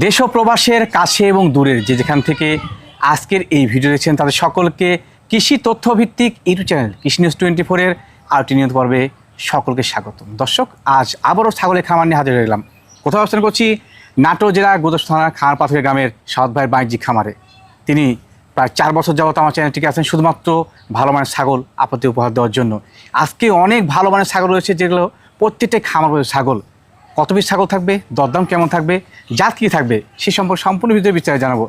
দেশ প্রবাসের কাছে এবং দূরের যে যেখান থেকে আজকের এই ভিডিও দেখছেন তাদের সকলকে কৃষি তথ্যভিত্তিক ইউটিউব চ্যানেল, কৃষি নিউজ টোয়েন্টি ফোরের আরটি নিয়ত পর্বে সকলকে স্বাগতম। দর্শক, আজ আবারও ছাগলের খামার নিয়ে হাজির হয়ে গেলাম। কোথাও অবস্থান করছি নাটোর জেলা গোদস থানার খামার পাথরের গ্রামের সাউথ ভাইয়ের বাণিজ্যিক খামারে। তিনি প্রায় চার বছর যাবত আমার চ্যানেলটিকে আছেন শুধুমাত্র ভালো মানের ছাগল আপত্তি উপহার দেওয়ার জন্য। আজকে অনেক ভালো মানের ছাগল রয়েছে, যেগুলো প্রত্যেকটাই খামার ছাগল। কত পিস ছাগল থাকবে দরদাম কেমন থাকবে জাত কী থাকবে সে সম্পর্কে সম্পূর্ণ ভিডিও বিস্তারে জানাব।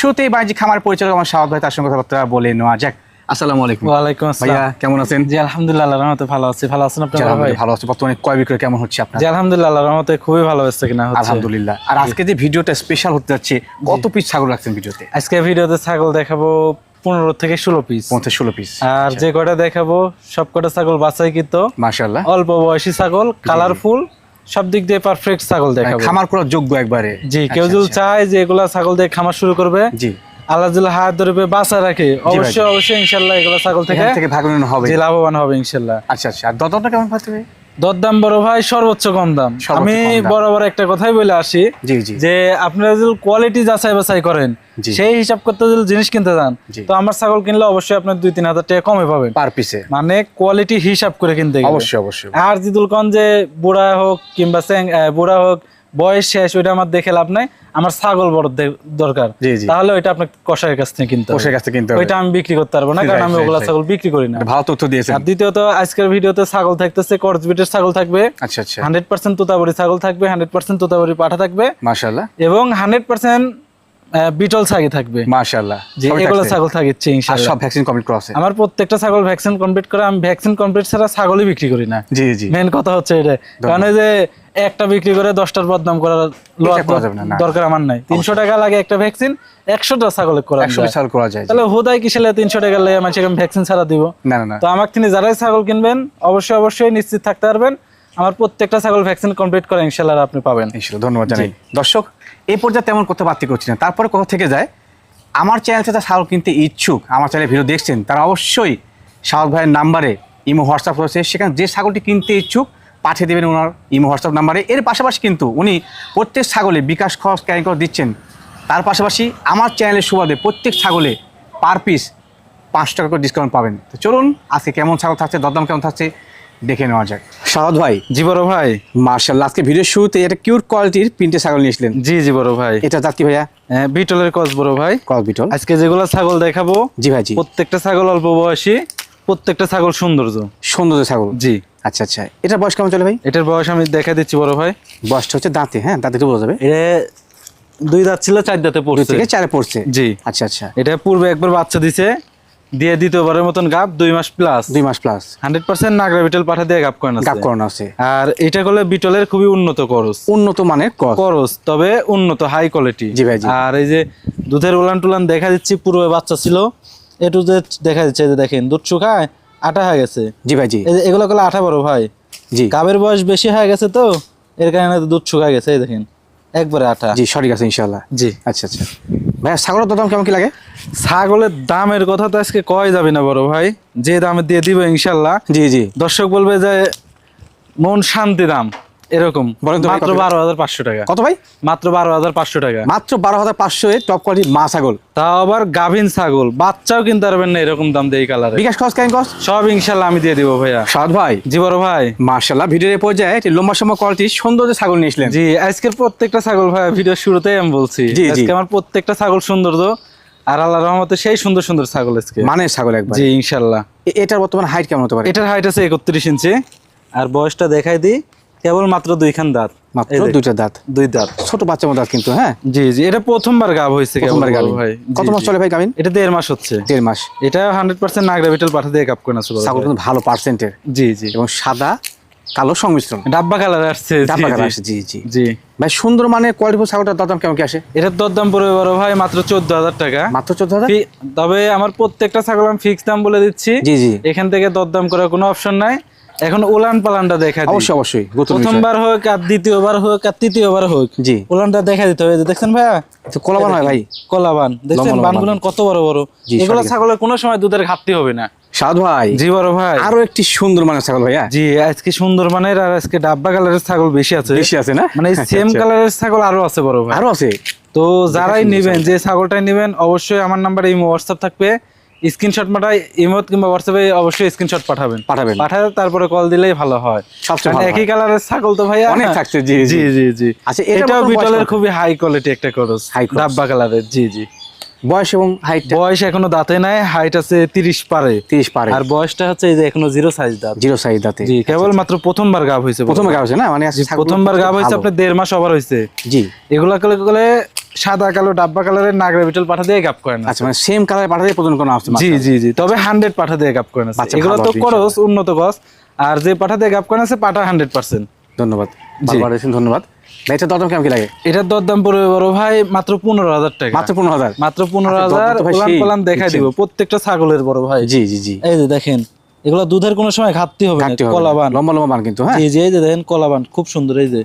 শুরুতেই বাণিজ্যিক খামার পরিচালক আমার সাহায্য ভাই তার সঙ্গে কথাবার্তা বলে নেওয়া যাক। আসসালামু আলাইকুম। ওয়ালাইকুম আসসালাম। কেমন আছেন? জি আলহামদুলিল্লাহ রহমতে ভালো আছি। ভালো আছেন আপনারা ভাই? ভালো আছে। বর্তমানে কয় বিক্রয় কেমন হচ্ছে আপনার? জি আলহামদুলিল্লাহ রহমতে খুবই ভালো হচ্ছে কিনা হচ্ছে। আলহামদুলিল্লাহ। আর আজকে যে ভিডিওটা স্পেশাল হতে যাচ্ছে কত পিস ছাগল রাখছেন ভিডিওতে? আজকে ভিডিওতে ছাগল দেখাবো পনেরো থেকে ষোলো পিস। পঞ্চাশ ষোলো পিস। আর যে কটা দেখাবো সব কটা ছাগল বাছাই কিন্তু মাশাল্লাহ অল্প বয়সী ছাগল কালারফুল সব দিক দিয়ে পারফেক্ট ছাগল দেখাবো। খামার করার যোগ্য একবারে। জি কেউ আচ্ছা, যদি আচ্ছা। চায় যে এগুলা ছাগল দিয়ে খামার শুরু করবে জি। আল্লাহ যদি হাত ধরবে বাঁচা রাখে অবশ্যই অবশ্যই ইনশাল্লাহ এগুলা ছাগল থেকে থেকে ভাগ হবে। লাভবান হবে ইনশাল্লাহ। আচ্ছা আচ্ছা। আর দরদামটা কেমন পাচ্ছে দরদাম বড় ভাই সর্বোচ্চ কম দাম। আমি বরাবর একটা কথাই বলে আসি যে আপনারা যদি কোয়ালিটি যাচাই বাছাই করেন সেই হিসাব করতে যদি জিনিস কিনতে যান তো আমার ছাগল কিনলে অবশ্যই আপনার দুই তিন হাজার টাকা কমে পাবেন। পার পিসে মানে কোয়ালিটি হিসাব করে কিনতে অবশ্যই অবশ্যই। আর জিদুল কন যে বুড়া হোক কিংবা বুড়া হোক বয়স শেষ ওইটা আমার দেখে লাভ নাই। আমার ছাগল বড় দরকার। তাহলে ওইটা আপনার কষায়ের কাছ থেকে কিনতে। কোষের কাছ থেকে কিনতে ওইটা আমি বিক্রি করতে পারব না কারণ আমি ওগুলা ছাগল বিক্রি করি না। ভালো তথ্য দিয়েছেন। আর দ্বিতীয়ত আজকের ভিডিওতে ছাগল থাকতেছে করজবিটের ছাগল থাকবে। আচ্ছা আচ্ছা। হান্ড্রেড পার্সেন্ট তোতাবরি ছাগল থাকবে হান্ড্রেড পার্সেন্ট তোতাবরি পাঠা থাকবে। মাশাল্লাহ এবং হান্ড্রেড পার্সেন্ট বিটল ছাগি থাকবে। মাশাল্লাহ যে এগুলো। ছাগল থাকছে ইনশাআল্লাহ। সব ভ্যাকসিন কমপ্লিট করা আছে। আমার প্রত্যেকটা ছাগল ভ্যাকসিন কমপ্লিট করে আমি ভ্যাকসিন কমপ্লিট ছাড়া ছাগলই বিক্রি করি না। জি জি। মেন কথা হচ্ছে এটা। কারণ এই যে একটা বিক্রি করে দশটার বদনাম করার। দরকার আমার নাই। তিনশো টাকা লাগে একটা ভ্যাকসিন একশোটা ছাগল করা একশো। সাল করা যায়। তাহলে হুদায় কিসেলে তিনশো টাকা লাগে মানুষকে আমি ভ্যাকসিন ছাড়া দিব? না না তো আমার তিনি যারাই ছাগল কিনবেন অবশ্যই অবশ্যই নিশ্চিত থাকতে পারবেন। আমার প্রত্যেকটা ছাগল ভ্যাকসিন কমপ্লিট করে ইনশাল্লাহ আপনি পাবেন। ইনশাল্লাহ ধন্যবাদ জানাই। দর্শক এই পর্যায়ে তেমন কথা বাড়তি করছি না। তারপরে কথা থেকে যায়? আমার চ্যানেল থেকে ছাগল কিনতে ইচ্ছুক আমার চ্যানেলে ভিডিও দেখছেন তারা অবশ্যই শাহক ভাইয়ের নাম্বারে ইমো হোয়াটসঅ্যাপ রয়েছে। সেখানে যে ছাগলটি কিনতে ইচ্ছুক পাঠিয়ে দেবেন ওনার ইমো হোয়াটসঅ্যাপ নাম্বারে। এর পাশাপাশি কিন্তু উনি প্রত্যেক ছাগলে বিকাশ খরচ ক্যারি করে দিচ্ছেন। তার পাশাপাশি আমার চ্যানেলের সুবাদে প্রত্যেক ছাগলে পার পিস পাঁচ টাকা করে ডিসকাউন্ট পাবেন। তো চলুন আজকে কেমন ছাগল থাকছে দরদাম কেমন থাকছে দেখে নেওয়া যাক। শাহদ ভাই জি বড় ভাই। মার্শাল্লাহ আজকে ভিডিও শুরুতে একটা কিউট কোয়ালিটির তিনটে ছাগল নিয়েছিলেন জি জি বড় ভাই। এটা জাত কি ভাইয়া? হ্যাঁ, বিটলের কস বড় ভাই। ক্রস বিটল। আজকে যেগুলো ছাগল দেখাবো জি ভাই জি। প্রত্যেকটা ছাগল অল্প বয়সী প্রত্যেকটা ছাগল সৌন্দর্য। সৌন্দর্য ছাগল। জি। আচ্ছা আচ্ছা। এটা বয়স কেমন চলে ভাই? এটার বয়স আমি দেখা দিচ্ছি বড় ভাই। বয়সটা হচ্ছে দাঁতে হ্যাঁ? দাঁতে বোঝা যাবে? এটা দুই দাঁত ছিল চার দাঁতে পড়ছে। থেকে চারে পড়ছে? জি। আচ্ছা আচ্ছা। এটা পূর্বে একবার বাচ্চা দিছে দিয়ে দ্বিতীয়বারের মতন গাপ দুই মাস প্লাস দুই মাস plus hundred percent Nagra Beetal পাঠা দিয়ে গাপ করেন গাপ করানো আছে। আর এটা করলে বিটলের খুবই উন্নত করস। উন্নত মানের ক্রস। করস তবে উন্নত হাই কোয়ালিটি জি ভাই, জি। আর এই যে দুধের উলান টুলান দেখা দিচ্ছি পূর্বে বাচ্চা ছিল। এটু যে দেখা দিচ্ছে এই যে দেখেন দুধ শুকায় আটা হয়ে গেছে। জি ভাই জি। এগুলো করলে আঠা বড় ভাই। জি। গাবের বয়স বেশি হয়ে গেছে তো এর কারণে দুধ শুকায় গেছে এই দেখেন একবারে আঠা জি সঠিক আছে ইনশাল্লাহ জি। আচ্ছা আচ্ছা। ভাই ছাগলের দাম কেমন কি লাগে? ছাগলের দামের কথা তো আজকে কয় যাবে না বড় ভাই? যে দামে দিয়ে দিব ইনশাল্লাহ জি জি। দর্শক বলবে যে মন শান্তি দাম। এরকম। বলেন তো ভাই মাত্র কত? বারো হাজার পাঁচশো টাকা। কত ভাই? মাত্র বারো হাজার পাঁচশো টাকা। মাত্র বারো হাজার পাঁচশো টপ কোয়ালিটি মা ছাগল। তাও আবার গাভিন ছাগল। বাচ্চাও কিনতে পারবেন না এরকম দাম দিয়ে কালারে বিকাশ খরচ কেন সব ইনশাল্লাহ আমি দিয়ে দিব ভাইয়া। সাদ ভাই। জি বড় ভাই। মার্শাল্লাহ ভিডিওর পর্যায়ে একটি লম্বা সময় কোয়ালিটি সুন্দর যে ছাগল নিয়েছিলেন জি আজকের প্রত্যেকটা ছাগল ভাই ভিডিও শুরুতেই আমি বলছি। জি, জি। আজকে আমার প্রত্যেকটা ছাগল সৌন্দর্য আর আল্লাহ রহমতে সেই সুন্দর সুন্দর ছাগল আজকে। মানের ছাগল একবার। জি ইনশাল্লাহ। এ- এটার বর্তমান হাইট কেমন হতে পারে? এটার হাইট আছে একত্রিশ ইঞ্চি আর বয়সটা দেখাই দিই। কেবল মাত্র দুইখান দাঁত। মাত্র দুইটা দাঁত। দুই দাঁত। ছোট বাচ্চার মতো দাঁত কিন্তু হ্যাঁ? জি জি এটা প্রথমবার গাব হয়েছে প্রথমবার ভাই। কত মাস চলে ভাই এটা দেড় মাস হচ্ছে। দেড় মাস। এটা হান্ড্রেড পার্সেন্ট নাগরা বিটেল পাঠা দিয়ে করে ছাগল কিন্তু ভালো পার্সেন্টের জি জি। এবং সাদা কালো সংমিশ্রণ। ডাব্বা কালার আসছে জি, ডাব্বা। কালার আসে, জি জি। জি। ভাই সুন্দর মানে কোয়ালিটি ছাগলটার দাম কেমন কি আসে? এটার দরদাম পড়বে বড় ভাই মাত্র চোদ্দ হাজার টাকা। মাত্র চোদ্দ হাজার? তবে আমার প্রত্যেকটা ছাগল আমি ফিক্স দাম বলে দিচ্ছি। জি জি। এখান থেকে দরদাম করার কোনো অপশন নাই। এখন উলান পালানটা দেখা দিই। অবশ্যই অবশ্যই প্রথমবার হোক আর দ্বিতীয়বার হোক আর তৃতীয়বার হোক জি। উলানটা দেখা দিতে হবে। দেখছেন ভাইয়া? কোলাবান হয় ভাই। কলাবান। দেখছেন বানগুলান কত বড় বড়? এগুলো ছাগলের কোনো সময় দুধের ঘাটতি হবে না। সাদ ভাই। জি বড় ভাই। আরও একটি সুন্দর মানের ছাগল ভাইয়া। জি আজকে সুন্দর মানের আর আজকে ডাব্বা কালারের ছাগল বেশি আছে। বেশি আছে না? মানে আচ্ছা, সেম আচ্ছা। কালারের ছাগল আরও আছে বড় ভাই। আরও আছে? তো যারাই নেবেন যে ছাগলটাই নেবেন অবশ্যই আমার নাম্বারে এই হোয়াটসঅ্যাপ থাকবে। স্ক্রিনশট পাঠাই ইমোত কিংবা হোয়াটসঅ্যাপে অবশ্যই স্ক্রিনশট পাঠাবেন। পাঠাবেন। পাঠালে তারপরে কল দিলেই ভালো হয়। সবচেয়ে একই কালারের ছাগল তো ভাইয়া। অনেক থাকছে, জি, জি। জি জি আচ্ছা, এটাও বিটলের খুবই হাই কোয়ালিটি একটা করস cross। ডাব্বা কালারের জি জি। বয়স এবং হাইট বয়স এখনও দাঁতে নাই হাইট আছে তিরিশ পারে। তিরিশ পারে। আর বয়সটা হচ্ছে এই যে এখনও জিরো সাইজ দাঁত। জিরো সাইজ দাঁতে। জি কেবল মাত্র প্রথমবার গাব হয়েছে প্রথমে গাব আছে না? মানে প্রথমবার গাব হয়েছে। আপনার দেড় মাস ওভার হয়েছে। জি। এগুলা কলে কলে সাদা কালো ডাব্বা কালারের নাগরা বিটল পাঠা দিয়ে গাপ করে না আচ্ছা মানে সেম কালার পাঠাতে প্রদান কোনো আসছে জি জি জি। তবে হান্ড্রেড পাঠা দিয়ে গাপ করে না এগুলো তো করস উন্নত গছ আর যে পাঠা দিয়ে গাপ করে আছে পাঠা হান্ড্রেড পার্সেন্ট ধন্যবাদ। ধন্যবাদ। ভাই দরদাম কেমন কি লাগে? এটার দরদাম পড়বে বড় ভাই মাত্র পনেরো হাজার টাকা। মাত্র পনেরো হাজার? মাত্র পনেরো আচ্ছা, হাজার পোলান সেই। পোলান দেখাই দিব। প্রত্যেকটা ছাগলের বড় ভাই। জি জি জি। এই যে দেখেন এগুলো দুধের কোনো সময় ঘাটতি হবে না ঘাটতি হবে না। কলাবান। লম্বা লম্বা বান কিন্তু হ্যাঁ? জি জি এই যে দেখেন কলাবান খুব সুন্দর এই যে।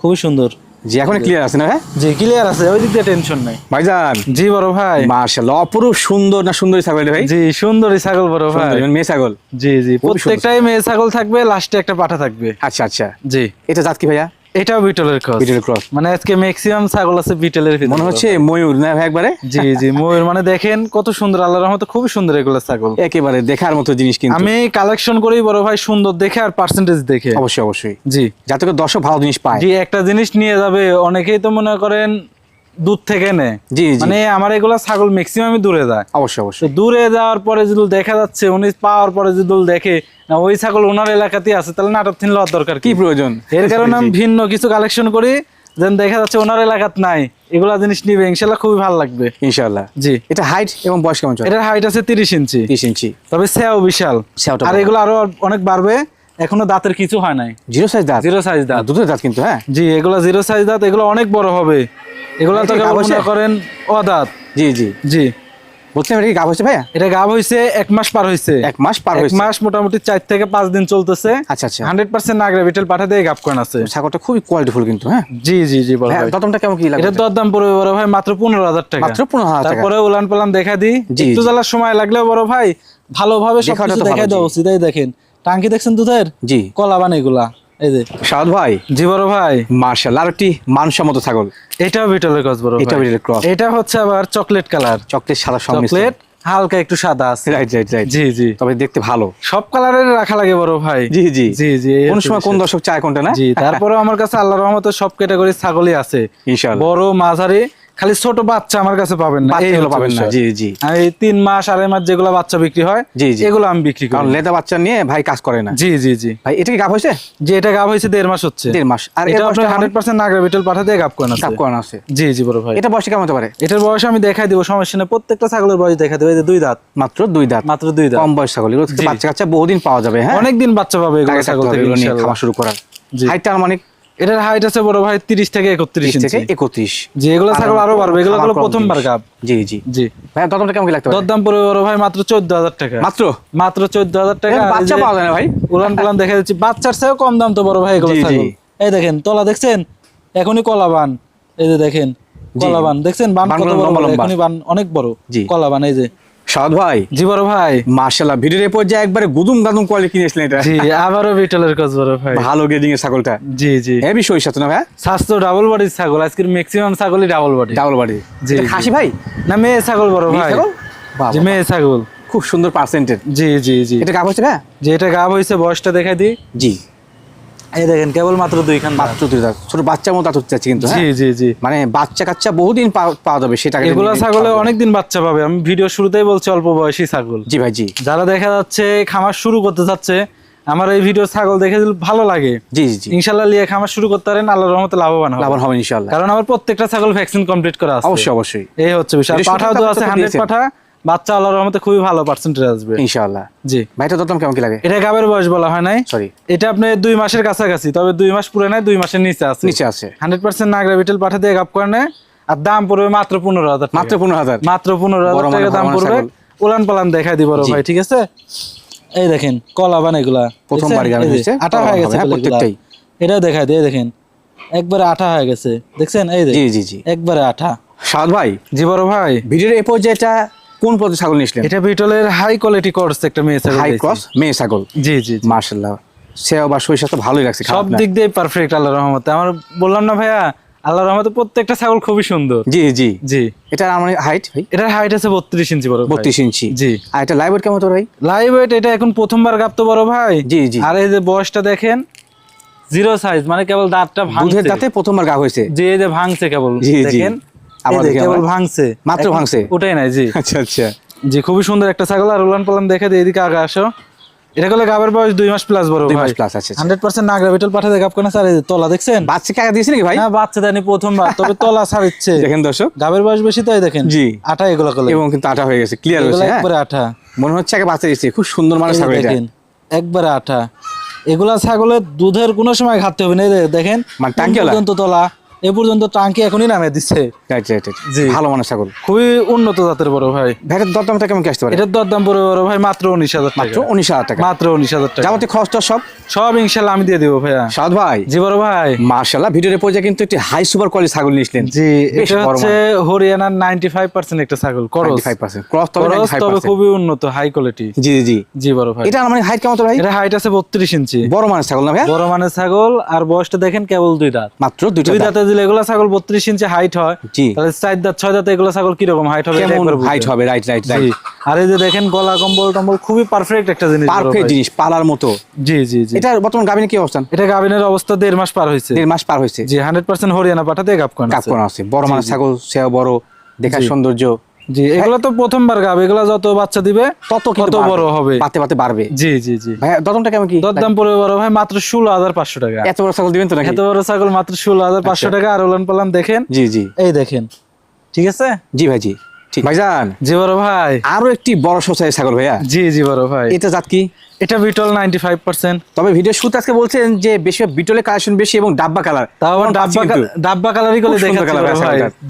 খুবই সুন্দর। জি এখন ক্লিয়ার আছে না হ্যাঁ? জি ক্লিয়ার আছে ওই দিক দিয়ে টেনশন নাই। ভাইজান জি বড় ভাই। মার্শাল্লাহ অপরূপ সুন্দর না সুন্দরী ছাগল ভাই? জি সুন্দরী ছাগল বড় ভাই। মানে মেয়ে ছাগল? জি জি প্রত্যেকটাই মেয়ে ছাগল থাকবে লাস্টে একটা পাঠা থাকবে। আচ্ছা আচ্ছা। জি। এটা জাত কি ভাইয়া? এটাও বিটলের ক্রস বিটলের ক্রস মানে আজকে ম্যাক্সিমাম ছাগল আছে বিটলের ভিতরে। মনে হচ্ছে ময়ূর না একবারে? জি জি ময়ূর। মানে দেখেন কত সুন্দর আল্লাহর রহমতে খুব সুন্দর এগুলো ছাগল। একেবারে দেখার মতো জিনিস কিন্তু। আমি কালেকশন করি বড় ভাই সুন্দর দেখে আর পার্সেন্টেজ দেখে। অবশ্যই অবশ্যই। জি। যাতে করে দর্শক ভালো জিনিস পায়। জি একটা জিনিস নিয়ে যাবে। অনেকেই তো মনে করেন দূর থেকে নেয় জি মানে আমার এগুলা ছাগল ম্যাক্সিমামই দূরে যায়। অবশ্যই অবশ্যই। দূরে যাওয়ার পরে যদি দেখা যাচ্ছে উনি পাওয়ার পরে যদি দেখে না ওই ছাগল ওনার এলাকাতেই আছে তাহলে নাটক থিন লওয়ার দরকার কি? প্রয়োজন? এর কারণে আমি ভিন্ন কিছু কালেকশন করি যেন দেখা যাচ্ছে ওনার এলাকাত নাই। এগুলা জিনিস নিবে ইনশাল্লাহ খুবই ভালো লাগবে। ইনশাআল্লাহ জি। এটা হাইট এবং বয়স কেমন এটার হাইট আছে তিরিশ ইঞ্চি। তিরিশ ইঞ্চি। তবে সেও বিশাল। আর। এগুলো আরও অনেক বাড়বে। এখনও দাঁতের কিছু হয় নাই। জিরো সাইজ দাঁত? জিরো সাইজ দাঁত। দুধের দাঁত কিন্তু হ্যাঁ? জি এগুলো জিরো সাইজ দাঁত এগুলো অনেক বড় হবে। এগুলো তো মনে করেন ও দাঁত জি জি। জি। বলছিলাম এটা কি গাভ হচ্ছে ভাইয়া? এটা গাভ হয়েছে এক মাস পার হয়েছে এক মাস পার হয়েছে মাস মোটামুটি চার থেকে পাঁচ দিন চলতেছে। আচ্ছা আচ্ছা। হান্ড্রেড পার্সেন্ট নাগরা বিটেল পাঠা দিয়ে গাপ করেন আছে। ছাগলটা খুবই কোয়ালিটিফুল কিন্তু হ্যাঁ? জি জি জি বড় দরদামটা কেমন কি লাগে এটার দরদাম পড়বে বড় ভাই মাত্র পনেরো হাজার টাকা। মাত্র পনেরো হাজার তারপরে উলান পালান দেখা দিই। একটু জ্বালার সময় লাগলেও বড় ভাই ভালোভাবে দেখাটা সবকিছু দেখা ভালো, দেওয়া উচিত দেখেন। টাঙ্কি দেখছেন দুধের? জি। কলা বান এগুলা এই যে। সাদ ভাই? জি বড় ভাই। মার্শাল আর একটি মানসম্মত ছাগল। এটাও বিটলের ক্রস বড় এটাও বিটলের cross। এটা হচ্ছে আবার চকলেট কালার চকলেট সাদা চকলেট হালকা একটু সাদা আছে। রাইট রাইট রাইট জি জি। তবে দেখতে ভালো। সব কালারের রাখা লাগে বড় ভাই। জি জি। জি জি কোন সময় কোন। দর্শক চায় কোনটা না? জি তারপরেও আমার কাছে আল্লাহর রহমতে সব ক্যাটাগরির ছাগলই আছে। ইনশাআল্লাহ। বড় মাঝারি খালি ছোট বাচ্চা আমার কাছে পাবেন না এই বাচ্চাগুলো হচ্ছে পাবেন না। জি জি। আর এই তিন মাস আড়াই মাস যেগুলো বাচ্চা বিক্রি হয় জি, জি। এগুলো আমি বিক্রি করি। লেদা বাচ্চা নিয়ে ভাই কাজ করে না। জি জি জি। ভাই এটা কি গাভ হয়েছে? যে এটা গাব হয়েছে দেড় মাস হচ্ছে। দেড় মাস। আর এটা আপনার হান্ড্রেড পার্সেন্ট নাগরা বিটল পাঠা দিয়ে গাব করেন গাভ করানো আছে। জি জি বড় ভাই। এটা বয়স কেমন হতে পারে? এটার বয়স আমি দেখাই দিব সমস্যা নেই। প্রত্যেকটা ছাগলের বয়স দেখা দেবো এই যে দুই দাঁত। মাত্র দুই দাঁত। মাত্র দুই দাঁত। কম বয়স ছাগল। এগুলো বাচ্চা কাচ্চা বহুদিন পাওয়া যাবে হ্যাঁ? অনেকদিন বাচ্চা পাবে এগুলো ছাগল থেকে নিয়ে খাওয়া শুরু করার। জি। হাইটটা অনেক এটার হাইট আছে বড় ভাই তিরিশ থেকে একত্রিশ তিরিশ থেকে ইঞ্চি একত্রিশ। জি এগুলো ছাগল আরও বাড়বে এগুলো হলো প্রথমবার। গাব জি জি। জি। ভাই দরদামটা কেমন কি লাগতে পারে? দরদাম পড়বে বড় ভাই মাত্র চোদ্দ হাজার টাকা। মাত্র? মাত্র চোদ্দ হাজার টাকা। বাচ্চা পাওয়া যায় না ভাই? উড়ান পালান দেখা যাচ্ছে। বাচ্চার চেয়েও কম দাম তো বড় ভাই এগুলো। ছাগল। এই দেখেন তলা দেখছেন? এখনই কলা বান। এই যে দেখেন জি। কলা বান। দেখছেন? বান কত বড় এখনই বান অনেক বড়। জি। কলা বান এই যে। সাদ ভাই। জি বড় ভাই। মার্শাল্লাহ ভিডিওর এরপর যে একবারে গুদুম গাদুম কোয়ালিটি কিনেছিলেন এটা। জি আবারও বিটলের কাজ বড় ভাই। ভালো গ্রেডিং এর ছাগলটা। জি জি। হেভি সরিষা তো না ভাই স্বাস্থ্য ডাবল বডির ছাগল আজকের ম্যাক্সিমাম ছাগলই ডাবল বডি ডাবল বাড়ি জি, খাসি ভাই? না মেয়ে ছাগল বড় ভাই। জি মেয়ে ছাগল। খুব সুন্দর জি জি জি এটা গাব হয়েছে বয়সটা দেখাই দিই। জি। এই দেখেন কেবল মাত্র দুইখান মাত্র দুই দাঁত। ছোট মতো দাঁত হচ্ছে কিন্তু জি হ্যাঁ? জি জি মানে বাচ্চা কাচ্চা বহুদিন পাওয়া- যাবে সেটা এগুলা ছাগলে। অনেকদিন বাচ্চা পাবে। আমি ভিডিও শুরুতেই বলছি অল্প বয়সী ছাগল। জি ভাই জি। যারা দেখা যাচ্ছে খামার শুরু করতে যাচ্ছে আমার এই ভিডিও ছাগল দেখে ভালো লাগে। জি জি জি। ইনশাল্লাহ লিয়ে খামার শুরু করতে পারেন আল্লাহর রহমতে লাভবান হবে। লাভবান হবে ইনশাআল্লাহ কারণ আমার প্রত্যেকটা ছাগল ভ্যাকসিন কমপ্লিট করা আছে। অবশ্যই অবশ্যই। এই হচ্ছে বিষয়। পাঠাও তো আছে আপনি হান্ড্রেড দিয়েছেন। পাঠা। বাচ্চা আল্লাহর রহমতে খুবই ভালো পার্সেন্টেজ আসবে। ইনশাআল্লাহ। জি। ভাইটা দরদাম কেমন কি লাগে? এটা গাবের বয়স বলা হয় নাই? সরি এটা আপনি দুই মাসের কাছাকাছি তবে দুই মাস পুরে নাই দুই মাসের নিচে আছে। নিচে আছে। হান্ড্রেড পার্সেন্ট নাগরা বিটেল পাঠা দিয়ে গাপ করে নেয় আর দাম পড়বে মাত্র পনেরো হাজার মাত্র পনেরো হাজার। মাত্র পনেরো হাজার টাকা দাম পড়বে। উলান পালান দেখাই দিব ভাই ঠিক আছে? এই দেখেন কলা বান এগুলা। প্রথমবার এই হয়েছে, আটা হয়ে গেছে হ্যাঁ। প্রত্যেকটাই। এটাও দেখাই দিয়ে দেখেন। একবারে আঠা হয়ে গেছে। দেখছেন? এই জি জি জি। একবারে আঠা। সাদ ভাই জি বড় ভাই। ভিডিওর এরপর যে এটা কোন পদ্ধতি ছাগল নিয়েছিলেন এটা বিটলের হাই কোয়ালিটি কোর্স একটা মেয়ে ছাগল হাই ক্রস মেয়ে ছাগল? জি জি জি। মার্শাল্লাহ সেও বা সরিষা তো ভালোই লাগছে সব দিক দিয়ে পারফেক্ট আল্লাহ রহমতে। আমার বললাম না ভাইয়া আল্লাহ রহমতে প্রত্যেকটা ছাগল খুবই সুন্দর। জি জি। জি। এটা আমার হাইট ভাই? এটার হাইট আছে বত্রিশ ইঞ্চি বড়। বত্রিশ ইঞ্চি। জি। আর এটা লাইভ ওয়েট কেমন তো ভাই? লাইভ ওয়েট এটা এখন প্রথমবার গাপ তো বড় ভাই। জি, জি। আর এই যে বয়সটা দেখেন জিরো সাইজ মানে কেবল দাঁতটা ভাঙছে। দাঁতে প্রথমবার গা হয়েছে। যে এই যে ভাঙছে কেবল জি, জি। দেখেন। আবার এই যে দেখি কেবল ভাঙছে। মাত্র ভাঙছে? ওটাই নাই জি। আচ্ছা আচ্ছা। জি খুবই সুন্দর একটা ছাগল আর উলান পালান দেখে দিয়ে এদিকে আগে আসো। এটা করলে গাবের বয়স দুই মাস প্লাস বড় দুই মাস plus আছে, আচ্ছা। হান্ড্রেড পার্সেন্ট নাগরা বিটল পাঠাতে গাপ কেনা স্যার? তলা দেখছেন? বাচ্চাকে আগে দিয়েছে নাকি ভাই? না বাচ্চা দেয়নি প্রথমবার তবে তলা ছাড়িচ্ছে দেখেন দর্শক। গাবের বয়স বেশি তাই দেখেন। জি। এগুলো করলে। এবং কিন্তু আটা হয়ে গেছে ক্লিয়ার হয়েছে হ্যাঁ। একবারে মনে হচ্ছে আগে বাচ্চা খুব সুন্দর মানে ছাগল দেখেন একবারে এগুলা ছাগলের দুধের কোনো সময় ঘাটতে হবে না দেখেন। মানে? পর্যন্ত তোলা। এ পর্যন্ত টাঙ্কি এখনই নামে দিচ্ছে রাইট রাইট জি। ভালো মানে ছাগল। খুবই উন্নত জাতের বড় ভাই। ভ্যাটের দরদামটা কেমন কি আসতে পারে? এটার দরদাম পড়বে বড় ভাই মাত্র উনিশ হাজার মাত্র উনিশ হাজার টাকা। মাত্র উনিশ হাজার টাকা। যাবতীয় খরচটা সব? সব ইনশাল্লাহ আমি দিয়ে দিব ভাইয়া। সাদ ভাই। জি বড় ভাই। মার্শাল্লাহ ভিডিওর পর্যায়ে কিন্তু একটি হাই সুপার কোয়ালিটি ছাগল নিয়েছিলেন জি এটা হচ্ছে হরিয়ানার নাইনটি ফাইভ পার্সেন্ট একটা ছাগল করস। 95% ক্রস তবে খুবই উন্নত হাই কোয়ালিটি জি জি জি। জি বড় ভাই। এটা মানে হাইট কেমন ভাই? এটা হাইট আছে বত্রিশ ইঞ্চি। বড় মানের ছাগল না ভাই বড় মানের ছাগল আর বয়সটা দেখেন কেবল দুই দাঁত। মাত্র দুইটা দুই দাঁত। এগুলো ছাগল বত্রিশ ইঞ্চি হাইট হয় জি। তাহলে চার দাঁত ছয় দাঁতে এগুলো ছাগল কীরকম হাইট হবে। হাইট হবে? রাইট রাইট রাইট আর এই যে দেখেন গলা কম্বল টম্বল খুবই পারফেক্ট একটা জিনিস পারফেক্ট জিনিস পালার মতো। জি জি জি। এটা বর্তমান গাবিনে কি অবস্থান? এটা গাভিনের অবস্থা দেড় মাস পার হয়েছে। দেড় মাস পার হয়েছে। জি হান্ড্রেড পার্সেন্ট হরিয়ানা পাঠাতে গাপ করা আছে। বড় মানে ছাগল সেও বড় দেখার সৌন্দর্য। জি এগুলো তো প্রথমবার গাব এগুলো যত বাচ্চা দিবে তত কিন্তু বড় হবে। পাতে পাতে বাড়বে। জি জি জি। ভাই দরদামটা কেমন কি? দরদাম বড় ভাই মাত্র ষোলো হাজার পাঁচশো টাকা। এত বড় ছাগল দিবেন তো নাকি? এত বড় ছাগল মাত্র ষোলো হাজার পাঁচশো টাকা আর ওলান পালান দেখেন। জি জি। এই দেখেন। ঠিক আছে? জি ভাই জি। ঠিক। ভাইজান। জি বড় ভাই। আরও একটি বড় সসাই ছাগল ভাইয়া। জি জি বড় ভাই। এটা জাত কি? এটা বিটল নাইনটি ফাইভ পার্সেন্ট। তবে ভিডিও শুরুতে আজকে বলছেন যে বেশি বিটলে কালেকশন বেশি এবং ডাব্বা কালার তাও ডাব্বা ডাব্বা কালারই করে দেখাচ্ছি।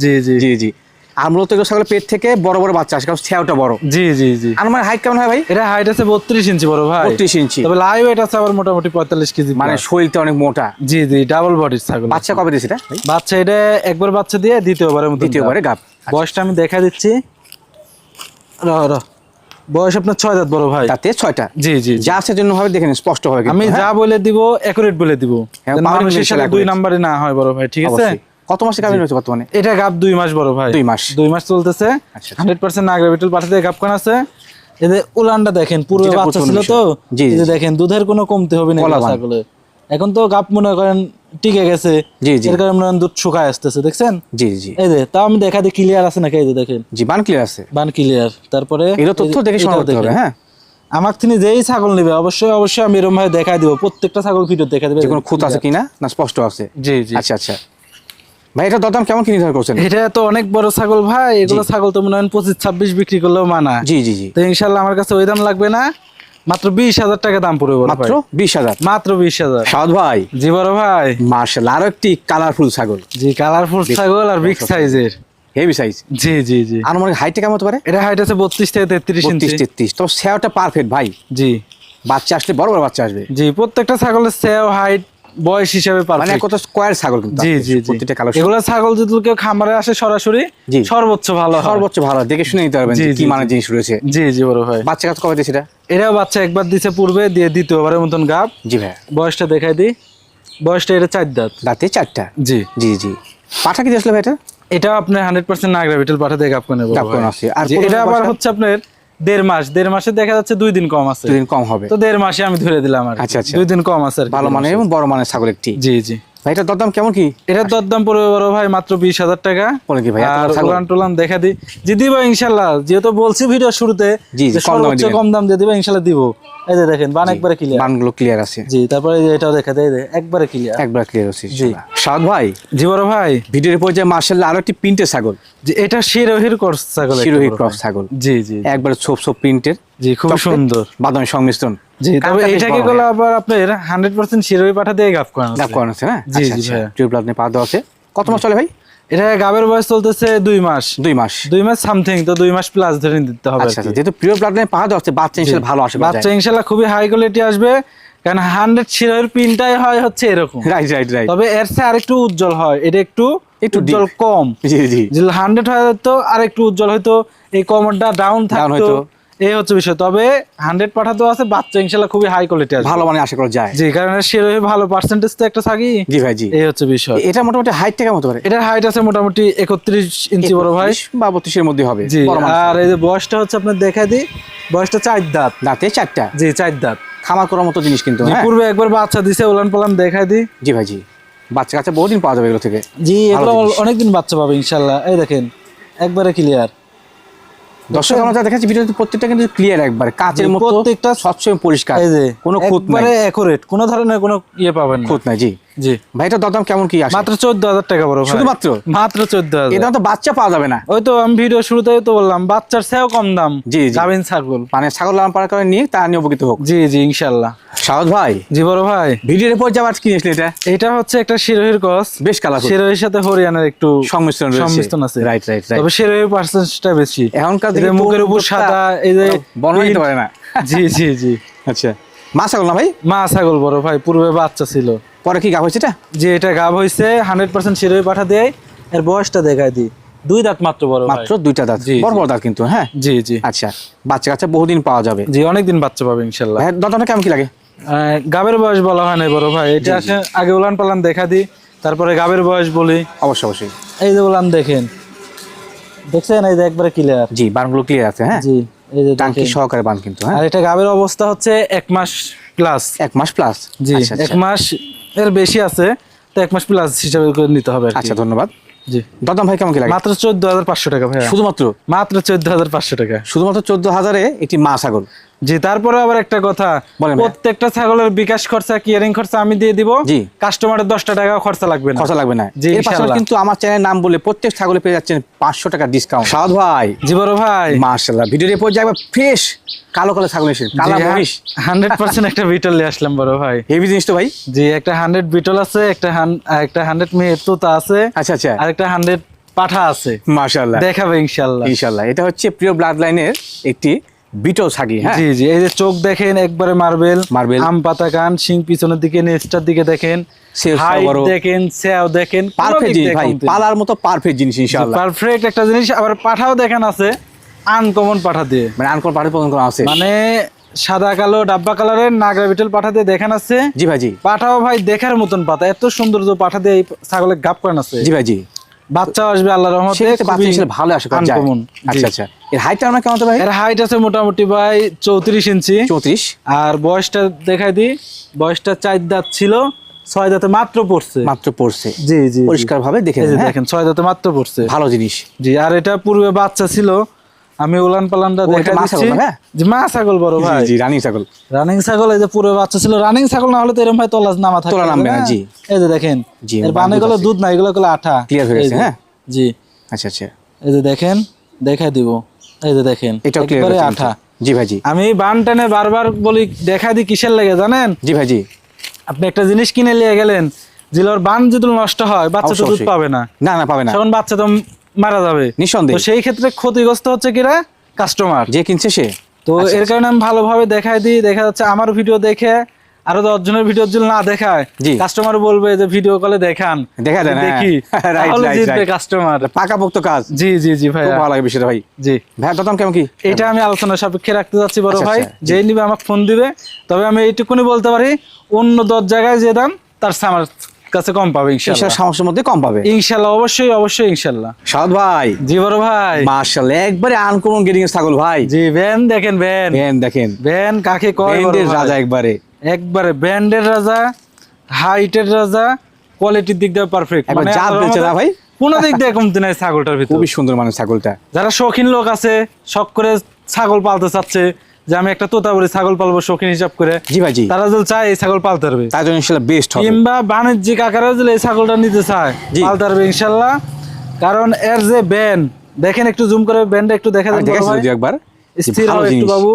জি জি। জি জি। আর মূলত এগুলো ছাগলের পেট থেকে বড় বড় বাচ্চা আসে কারণ বড়। জি জি জি। আমার হাইট কেমন হয় ভাই? এটা হাইট আছে বত্রিশ ইঞ্চি বড় ভাই। 32 ইঞ্চি। তবে ওয়েট আছে আবার মোটামুটি পঁয়তাল্লিশ কেজি মানে মানে শরীরটা অনেক মোটা। জি জি ডাবল বডির ছাগল বাচ্চা কবে দিয়েছে এটা? বাচ্চা এটা একবার বাচ্চা দিয়ে দ্বিতীয়বারের মতো দ্বিতীয়বারে গাপ বয়সটা আমি দেখা দিচ্ছি। রহ, রহ। বয়স আপনার ছয় দাঁত বড় ভাই। তাতে ছয়টা। জি জি। যা আছে জন্য ভাবে দেখেন স্পষ্ট হবে আমি যা বলে দিব একুরেট বলে দিব। হ্যাঁ, সাথে দুই নাম্বারে না হয় বড় ভাই ঠিক আছে? কত মাসে গাভিন রয়েছে বর্তমানে? এটা গাপ দুই মাস বড় ভাই। দুই মাস। দুই মাস চলতেছে। আচ্ছা। হান্ড্রেড পার্সেন্ট নাগরা বিটল পাঠাতে গাপ কোন আছে এদের উলানটা দেখেন পুরো বাচ্চা ছিল তো? জি। দেখেন দুধের কোনো কমতে হবে না ছাগলে এখন তো গাপ মনে করেন টিকে গেছে। জি, জি। এর কারণে দুধ শুকায় আসতেছে দেখছেন? জি জি। এই যে তাও আমি দেখা দিই ক্লিয়ার আছে নাকি? এই যে দেখেন। জি বান ক্লিয়ার আছে। বান ক্লিয়ার তারপরে এগুলো তথ্য দেখে শোনা করতে হবে হ্যাঁ? আমার তিনি যেই ছাগল নেবে অবশ্যই অবশ্যই আমি এরকম ভাবে দেখা দিব। প্রত্যেকটা ছাগল ভিডিও দেখা দিবে। কোনো খুঁত আছে কিনা? না স্পষ্ট আছে? জি জি। আচ্ছা আচ্ছা। ভাই এটা দরদাম কেমন কি নির্ধারণ করছেন? এটা তো অনেক বড় ছাগল ভাই এগুলো ছাগল তো মনে হয় পঁচিশ ছাব্বিশ বিক্রি করলেও মানা। জি জি জি। তো ইনশাল্লাহ আমার কাছে ওই দাম লাগবে না মাত্র বিশ হাজার টাকা দাম পড়বে মাত্র বিশ হাজার? মাত্র বিশ হাজার। সাদ ভাই। জি বড় ভাই। মার্শাল আরও একটি কালারফুল ছাগল। জি কালারফুল ছাগল আর বিগ সাইজের হেভি সাইজ জি জি জি। মনে হাইটটা কেমন হতে পারে? এটা হাইট আছে বত্রিশ থেকে তেত্রিশ বত্রিশ ইঞ্চি তেত্রিশ। তো সেওটা পারফেক্ট ভাই। জি। বাচ্চা আসলে বড় বড় বাচ্চা আসবে। জি প্রত্যেকটা ছাগলের সেও হাইট বয়স হিসাবে মানে কত স্কোয়ার ছাগল কিন্তু জি জি প্রত্যেকটা কালার এগুলো ছাগল যদি কেউ খামারে আসে সরাসরি সর্বোচ্চ ভালো সর্বোচ্চ ভালো দেখে শুনে নিতে পারবেন কি জি, মানের জিনিস রয়েছে। জি জি বড় ভাই। বাচ্চা কাজ কবে দিয়েছে এটা? এটাও বাচ্চা একবার দিছে পূর্বে দিয়ে দ্বিতীয়বারের মতন গাপ জি ভাই। বয়সটা দেখাই দিই। বয়সটা এটা চার দাঁত। দাঁতে চারটা? জি। জি জি। পাঠা কি দিয়েছিল ভাই এটা? এটাও আপনার হান্ড্রেড পার্সেন্ট নাগরা বিটেল পাঠাতে গাপ করে করানো আর এটা আবার হচ্ছে আপনার দেড় মাস দেড় মাসে দেখা যাচ্ছে দুই দিন কম আছে। দুদিন কম হবে। তো দেড় মাসে আমি ধরে দিলাম আর আচ্ছা, আচ্ছা। দুই দিন কম আছে আর ভালো মানে এবং বড় মানের ছাগল একটি। জি জি। ভাই এটার দরদাম কেমন কি? এটার দরদাম পড়বে বড় ভাই মাত্র বিশ হাজার টাকা। বলে কি ভাই, আর ছাগল? উলান টুলান দেখা দিই যে দিব ইনশাল্লাহ। যেহেতু বলছি ভিডিও শুরুতে জি, যে কম দামে সর্বোচ্চ কম দাম দিয়ে দিবে ইনশাল্লাহ দিব। এই যে দেখেন বান একবারে ক্লিয়ার বানগুলো ক্লিয়ার আছে। জি তারপরে এটাও দেখা দেয় একবারে ক্লিয়ার একবার ক্লিয়ার আছে জি। সাদ ভাই জি বড় ভাই। ভিডিওর পর্যায়ে মার্শাল্লাহ আরও একটি প্রিন্টের ছাগল। যে এটা শিরোহির কোর্স ছাগল একটা শিরোহী বড় ক্রস ছাগল। জি জি একবার ছোপ ছোপ প্রিন্টের জি খুব সুন্দর। বাদামি সংমিশ্রণ। জি তবে এটাকে গুলো আবার আপনার হান্ড্রেড পার্সেন্ট শিরোহী পাঠা দিয়ে গাপ করানো গাপ করানো আছে না? জি, জি। ভাইয়া। টিউব পা দেওয়া আছে। কত মাস চলে ভাই? এটা গাবের বয়স চলতেছে দুই মাস। দুই মাস। দুই মাস সামথিং তো দুই মাস প্লাস ধরে দিতে হবে আচ্ছা যেহেতু প্রিয় ব্লাড লাইনে পা বাচ্চা ইনশাল্লাহ ভালো আসে বাচ্চা ইনশাল্লাহ খুবই হাই কোয়ালিটি আসবে কারণ হান্ড্রেড শিরোহির পিনটাই হয় হচ্ছে এরকম। রাইট রাইট রাইট তবে এর চেয়ে আরেকটু উজ্জ্বল হয় এটা একটু একটু। উজ্জ্বল কম। জি জি। হান্ড্রেড হয়ে যেত আর একটু উজ্জ্বল হয়তো এই কমরটা ডাউন থাকতো। এই হচ্ছে বিষয়। তবে হান্ড্রেড আছে বাচ্চা ইনশাল্লাহ খুবই হাই কোয়ালিটি আছে ভালো মানে আশা করা যায়। জি কারণ ভালো পার্সেন্টেজ তো একটা থাকি। জি ভাই জি। এই হচ্ছে বিষয়। এটা মোটামুটি হাইট কেমন হতে পারে এটার হাইট আছে মোটামুটি একত্রিশ ইঞ্চি বড় ভাই। বা বত্রিশের মধ্যে হবে জি আর এই যে বয়সটা হচ্ছে আপনার দেখা দিই। বয়সটা চার দাঁত। দাঁতে চারটা? জি চার দাঁত। খামার করার মতো জিনিস কিন্তু হ্যাঁ? পূর্বে একবার বাচ্চা দিছে ওলান পালান দেখাই দিই। জি ভাই জি। বাচ্চা কাচ্চা বহুদিন পাওয়া যাবে এগুলো থেকে। জি এগুলো অনেকদিন বাচ্চা পাবে ইনশাল্লাহ। এই দেখেন একবারে ক্লিয়ার দর্শক আমরা যা দেখাচ্ছি ভিডিওতে প্রত্যেকটা কিন্তু ক্লিয়ার একবার। কাচের মতো প্রত্যেকটা সবসময় পরিষ্কার কোনো খুঁত নাই। অ্যাকুরেট কোনো ধরনের কোনো ইয়ে পাবেন খুঁত নাই জি। জি। ভাই এটা দরদাম কেমন কি আসে? মাত্র টাকা বড়? মাত্র এটা তো বাচ্চা পাওয়া যাবে না। ওই তো আমি ভিডিও শুরুতেই তো বললাম বাচ্চার চেয়েও কম দাম। জি, জি। ছাগল। মানে ছাগল লালন পালন করে নিয়ে তা নিয়ে উপকৃত হোক। জি জি ইনশাল্লাহ। সাহস ভাই। জি বড় ভাই। ভিডিওর পর যাবার কি নিয়েছিল এটা? এটা হচ্ছে একটা শিরোহির কস। বেশ শিরোহির সাথে হরিয়ানার একটু সংমিশ্রণ রয়েছে। সংমিশ্রণ আছে। রাইট রাইট রাইট তবে শিরোহির পার্সেন্টেজটা বেশি। এখনকার দিকে মুখের উপর সাদা এই যে বর্ণনা দিতে পারে না। জি জি জি। আচ্ছা। মা ছাগল না ভাই? মা ছাগল বড় ভাই পূর্বে বাচ্চা ছিল। পরে কি গা হয়েছে এটা? যে এটা গাব হয়েছে হান্ড্রেড পার্সেন্ট শিরোহি পাঠা দেয় এর বয়সটা দেখাই দিই। দুই দাঁত মাত্র বড় মাত্র দুইটা দাঁত? বড় বড় দাঁত কিন্তু হ্যাঁ? জি জি। আচ্ছা বাচ্চা কাচ্চা বহুদিন পাওয়া যাবে। জি অনেকদিন বাচ্চা পাবে ইনশাল্লাহ। ভাই দাঁতটা কেমন কি লাগে? গাবের বয়স বলা হয় না বড় ভাই এটা আসে আগে উলান পালান দেখা দিই তারপরে গাবের বয়স বলি। অবশ্যই অবশ্যই। এই যে উলান দেখেন দেখছেন? এই যে একবারে ক্লিয়ার জি বানগুলো ক্লিয়ার আছে হ্যাঁ? জি এই যে টাঙ্কি সহকারে বান কিন্তু হ্যাঁ? আর এটা গাবের অবস্থা হচ্ছে এক মাস প্লাস এক মাস প্লাস জি আচ্ছা। এক মাস এর বেশি আছে তো এক মাস প্লাস হিসাবে করে নিতে হবে আচ্ছা ধন্যবাদ। জি। দাদাম ভাই কেমন কি লাগে? মাত্র চোদ্দ হাজার পাঁচশো টাকা ভাই শুধুমাত্র? মাত্র চোদ্দ হাজার পাঁচশো টাকা। শুধুমাত্র চোদ্দ হাজারে একটি মা ছাগল। জি তারপরে আবার একটা কথা। প্রত্যেকটা ছাগলের বিকাশ খরচা কিয়ারিং খরচা আমি দিয়ে দিব। জি। কাস্টমারের দশটা টাকা খরচা লাগবে না। খরচা লাগবে না। জি। কিন্তু আমার চ্যানেল নাম বলে প্রত্যেক ছাগলে পেয়ে যাচ্ছেন পাঁচশো টাকা ডিসকাউন্ট সাদ ভাই। জি বড় ভাই। মার্শাল্লাহ ভিডিওর এরপর যাবে ফ্রেশ কালো কালো ছাগল এসে কালা মহিষ হান্ড্রেড পার্সেন্ট একটা বিটল নিয়ে আসলাম বড় ভাই। হেভি জিনিস তো ভাই। জি একটা হান্ড্রেড বিটল আছে একটা একটা হান্ড্রেড মেয়ে তোতা আছে আচ্ছা আচ্ছা। আর একটা হান্ড্রেড পাঠা আছে। মার্শাল্লাহ দেখাবে ইনশাল্লাহ ইনশাল্লাহ এটা হচ্ছে প্রিয় ব্লাড লাইনের একটি বিটল ছাগি হ্যাঁ? জি জি এই যে চোখ দেখেন একবারে মার্বেল Marble। আম পাতা কান শিং পিছনের দিকে নেস্টার দিকে দেখেন। সেও হাইট বড়। দেখেন সেও দেখেন পারফেক্ট জিনিস ভাই পালার মতো পারফেক্ট জিনিস ইনশাআল্লাহ। পারফেক্ট একটা জিনিস। আবার পাঠাও দেখেন আছে আনকমন পাঠা দিয়ে। মানে আনকল পাঠে পছন্দ করা আছে। মানে সাদা কালো ডাব্বা কালারের নাগরা বিটেল পাঠা দিয়ে দেখেন আছে। জি ভাই জি। পাঠাও ভাই দেখার মতন পাতা। এত সৌন্দর্য পাঠা দিয়ে এই ছাগলের গাপ করেন আছে। জি ভাই জি। বাচ্চা আসবে আল্লাহ রহমতে বাচ্চা হিসেবে ভালো আসে। আচ্ছা আচ্ছা। এর হাইটটা আমরা কেমন ভাই? এর হাইট আছে মোটামুটি ভাই চৌত্রিশ ইঞ্চি। চৌত্রিশ। আর বয়সটা দেখাই দিই বয়সটা চার দাঁত ছিল ছয় দাঁতে মাত্র পড়ছে। মাত্র পড়ছে। জি জি পরিষ্কার ভাবে দেখে হ্যাঁ? দেখেন ছয় দাঁতে মাত্র পড়ছে। ভালো জিনিস। জি আর এটা পূর্বে বাচ্চা ছিল আমি উলান পালানটা এটা দেখা দিচ্ছি। হ্যাঁ? জি মা ছাগল বড় ভাই। জি, রানিং ছাগল। রানিং ছাগল এই যে পুরো বাচ্চা ছিল রানিং ছাগল না হলে তো এরকম ভাই তোলা নামা থাকে। তোলা নামবে না, জি। এই যে দেখেন জি, এর বানে গুলো দুধ না এগুলো গুলো আঠা। Clear হয়ে গেছে, হ্যাঁ? জি। আচ্ছা আচ্ছা। এই যে দেখেন দেখাই দিব। এই যে দেখেন ক্লিয়ার একবারে আঠা। জি ভাই জি। আমি বান টেনে বারবার বলি দেখা দি কিসের লাগে জানেন? জি ভাই জি। আপনি একটা জিনিস কিনে নিয়ে গেলেন জিলোর বান যদি নষ্ট হয় বাচ্চা তো দুধ পাবে না। না না পাবে না। তখন বাচ্চা তো মারা যাবে। নিঃসন্দেহে। সেই ক্ষেত্রে ক্ষতিগ্রস্ত হচ্ছে কিরা? কাস্টমার যে কিনছে সে। তো আচ্ছা, এর কারণে আমি ভালোভাবে দেখাই দিই দেখা যাচ্ছে আমার ভিডিও দেখে আরও দশজনের ভিডিও যদি না দেখায় কাস্টমার বলবে যে ভিডিও কলে দেখান। দেখা দেন, হ্যাঁ। দেখি তাহলে right, জিতবে কাস্টমার পাকাপোক্ত কাজ। জি জি জি ভাই ভালো লাগে বিষয়টা ভাই। জি। ভাই দাম কেমন কি? এটা আমি আলোচনা সাপেক্ষে রাখতে যাচ্ছি বড় আচ্ছা, ভাই। আচ্ছা, যেই নিবে আমাকে ফোন দিবে। তবে আমি এইটুকুনি বলতে পারি অন্য দশ জায়গায় যে দাম তার আমার কাছে কম পাবে ইনশাআল্লাহ। সমস্যার মধ্যে কম পাবে। ইনশাল্লাহ অবশ্যই অবশ্যই ইনশাল্লাহ সাদ ভাই। জি বড় ভাই। মার্শাল্লাহ একবারে আনকমন গেটিং এর ছাগল ভাই। জি ভ্যান দেখেন ভ্যান দেন দেখেন। ভ্যান কাকে কয় ব্র্যান্ডের? রাজা একবারে। একবারে ব্র্যান্ডের রাজা হাইটের রাজা কোয়ালিটির দিক দিয়ে পারফেক্ট একবার জাত বেচে না ভাই? কোনো দিক দিয়ে কমতি নাই ছাগলটার ভিতর। খুবই সুন্দর মানে ছাগলটা। যারা শৌখিন লোক আছে শখ করে ছাগল পালতে চাচ্ছে যে আমি একটা তোতাবুরি ছাগল পালবো শৌখিন হিসাব করে। জি ভাই জি। তারা যদি চায় এই ছাগল পালতে পারবে। তার জন্য ইনশাআল্লাহ বেস্ট হবে। কিংবা বাণিজ্যিক আকারে যদি এই ছাগলটা নিতে চায় পালতে পারবে ইনশাল্লাহ। কারণ এর যে ব্যান দেখেন একটু জুম করে ব্যান্ডটা একটু দেখা যদি একবার। স্থির একটু বাবু।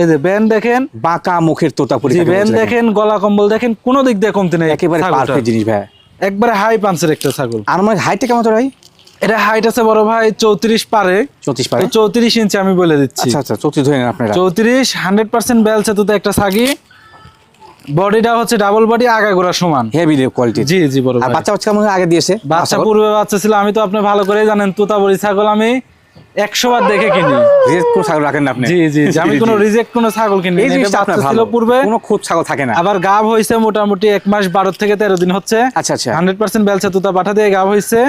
এই যে ব্যান দেখেন। বাঁকা মুখের তোতা জি পরীক্ষা ব্যান দেখেন গলা কম্বল দেখেন কোনো দিক দিয়ে কমতি নেই একেবারে পারফেক্ট জিনিস ভাই। একবারে হাই পাঞ্চের একটা ছাগল। আর মানে হাইটটা কেমন তো ভাই? এটা হাইট আছে বড় ভাই চৌত্রিশ পারে। চৌত্রিশ পারে? চৌত্রিশ ইঞ্চি আমি বলে দিচ্ছি। আচ্ছা আচ্ছা চৌত্রিশ ধরে আপনারা। চৌত্রিশ হান্ড্রেড পার্সেন্ট বেলছে তো একটা ছাগি। বডিটা হচ্ছে ডাবল বডি আগাগোড়া সমান। হেভি কোয়ালিটি জি জি বড় আর বাচ্চা বাচ্চা আগে দিয়েছে? বাচ্চা পূর্বে বাচ্চা ছিল আমি তো আপনি ভালো করেই জানেন তোতাবড়ি ছাগল আমি একশো বার দেখে কিনি। রিজেক্ট কোনো ছাগল রাখেন না আপনি। জি জি আমি কোনো রিজেক্ট কোনো ছাগল কিনি এই জিনিসটা আপনার ভালো। পূর্বে। কোনো খুব ছাগল থাকে না। আবার গাব হয়েছে মোটামুটি এক মাস বারো থেকে তেরো দিন হচ্ছে। আচ্ছা আচ্ছা। হান্ড্রেড পার্সেন্ট বেলচা তুতা পাঠা দিয়ে গাব হয়েছে।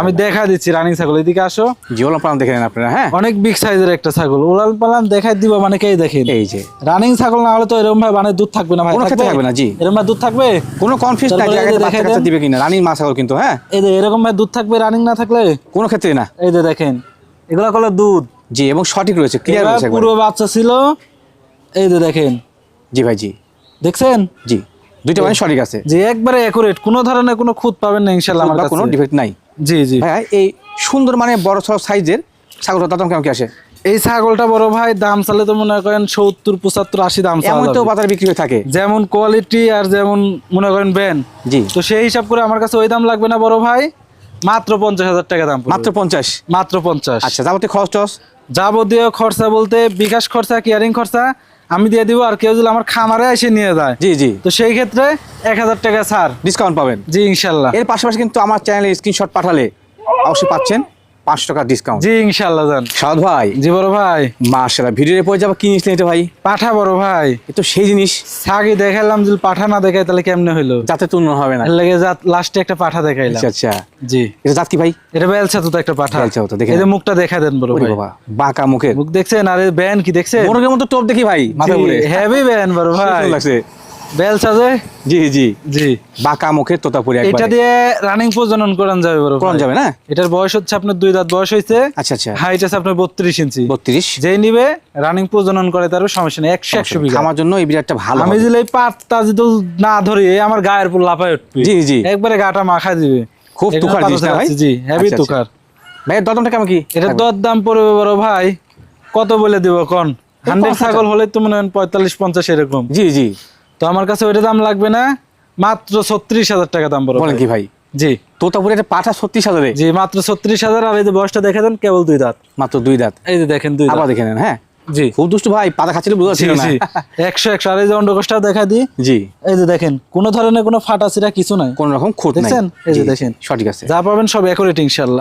আমি দেখা দিচ্ছি রানিং ছাগল এদিকে আসো। জিওলাম পালন দেখে নেন আপনারা হ্যাঁ? অনেক বিগ সাইজের একটা ছাগল। উলাল পালান দেখাই দিব মানে কে দেখেন এই যে। রানিং ছাগল না হলে তো এরকম ভাই মানে দুধ থাকবে না ভাই থাকবে? না, জি। এরকম দুধ থাকবে? কোনো কনফিউজ এই বাচ্চা কাচ্চা দিবে কিনা রানির মা ছাগল কিন্তু হ্যাঁ? এই যে এরকম ভাই দুধ থাকবে রানিং না থাকলে? কোনো ক্ষেত্রে না। এই যে দেখেন এগুলা করলে দুধ। জি এবং সঠিক রয়েছে ক্লিয়ার রয়েছে একবারে। পুরো বাচ্চা ছিল। এই যে দেখেন। জি ভাই জি। দেখছেন? জি। দুইটা মানে সঠিক আছে। যে একবারে একুরেট কোনো ধরনের কোনো খুঁত পাবেন না ইনশাল্লাহ আমার কোনো ডিফেক্ট নাই। জি জি। ভাই এই সুন্দর মানে বড় সড় সাইজের ছাগলটা দাম কেমন কি আসে? এই ছাগলটা বড় ভাই দাম চালে তো মনে করেন সত্তর পঁচাত্তর আশি দাম এমন তো। বাজারে বিক্রি হয়ে থাকে। যেমন কোয়ালিটি আর যেমন মনে করেন ব্যান জি। তো সেই হিসাব করে আমার কাছে ওই দাম লাগবে না বড় ভাই মাত্র পঞ্চাশ হাজার টাকা দাম মাত্র পঞ্চাশ? মাত্র পঞ্চাশ। আচ্ছা যাবতীয় খরচ টস যাবতীয় খরচা বলতে বিকাশ খরচা কেয়ারিং খরচা আমি দিয়ে দিব আর কেউ যদি আমার খামারে এসে নিয়ে যায়। জি জি। তো সেই ক্ষেত্রে এক হাজার টাকা ছাড়। ডিসকাউন্ট পাবেন। জি ইনশাল্লাহ। এর পাশাপাশি কিন্তু আমার চ্যানেলে স্ক্রিনশট পাঠালে অবশ্যই পাচ্ছেন। পাঁচশো টাকা ডিসকাউন্ট জি ইনশাল্লাহ জান। সাদ ভাই। জি বড় ভাই। মার্শাল্লাহ ভিডিওতে পরে যাব কি নিয়েছিলেন এটা ভাই? পাঠা বড় ভাই। এ তো সেই জিনিস। সাগি দেখাইলাম যদি পাঠা না দেখাই তাহলে কেমনে হইল? যাতে তুলনা হবে না। লেগে লাস্টে একটা পাঠা দেখাইলাম। আচ্ছা আচ্ছা। জি। এটা জাত কি ভাই? এটা বেলছা তো একটা পাঠা। বেলচা তো, দেখে এই মুখটা দেখা দেন বড় ভাই। বাবা বাঁকা মুখের। মুখ দেখছেন? আর ব্যান কি দেখছেন? মোরগের মতো টোপ দেখি ভাই মাথা ঘুরে। হেভি ব্যান বড় ভাই। লাগছে। বেলছা যে জি জি। জি। বাঁকা মুখের তোতাপুরি এটা দিয়ে রানিং প্রজনন করান যাবে বড় ভাই। যাবে না? এটার বয়স হচ্ছে আপনার দুই দাঁত বয়স হয়েছে আচ্ছা আচ্ছা। হাইট আছে আপনার বত্রিশ ইঞ্চি। বত্রিশ। যেই নিবে রানিং প্রজনন করে তারও সমস্যা নেই। একশো একশো বিঘা। আমার জন্য এই বিরাটটা ভালো আমি যদি এই পাতটা যদি না ধরি আমার গায়ের উপর লাফায় উঠবে। জি জি। একবারে গাটা মাখা দিবে। খুব ভাই? জি হেভি আচ্ছা, আচ্ছা। ভাই দদমটা কেমন কি? এটা দর দাম পড়বে বড় ভাই। কত বলে দিব কোন? হান্ড্রেড ছাগল হলে তো মনে হয় পঁয়তাল্লিশ পঞ্চাশ এরকম। জি জি। তো আমার কাছে ওইটা দাম লাগবে না মাত্র ছত্রিশ হাজার টাকা দাম বলেন কি ভাই? জি। তোতাপুরি একটা পাঠা ছত্রিশ হাজারে? জি মাত্র ছত্রিশ হাজার আর এই যে বয়সটা দেখে দেন কেবল দুই দাঁত। মাত্র দুই দাঁত? এই যে দেখেন দুই দাঁত। আবার দেখে নেন হ্যাঁ? জি। খুব দুষ্টু ভাই পাতা খাচ্ছিল বুঝতে জি পারছিল না। একশো একশো আর এই যে অন্ডকোষটা দেখা দিই। জি। এই যে দেখেন কোনো ধরনের কোনো ফাটা ছিটা কিছু নাই। কোন রকম খুঁত নাই? এই যে দেখেন। সঠিক আছে। যা পাবেন সব অ্যাকুরেট ইনশাল্লাহ।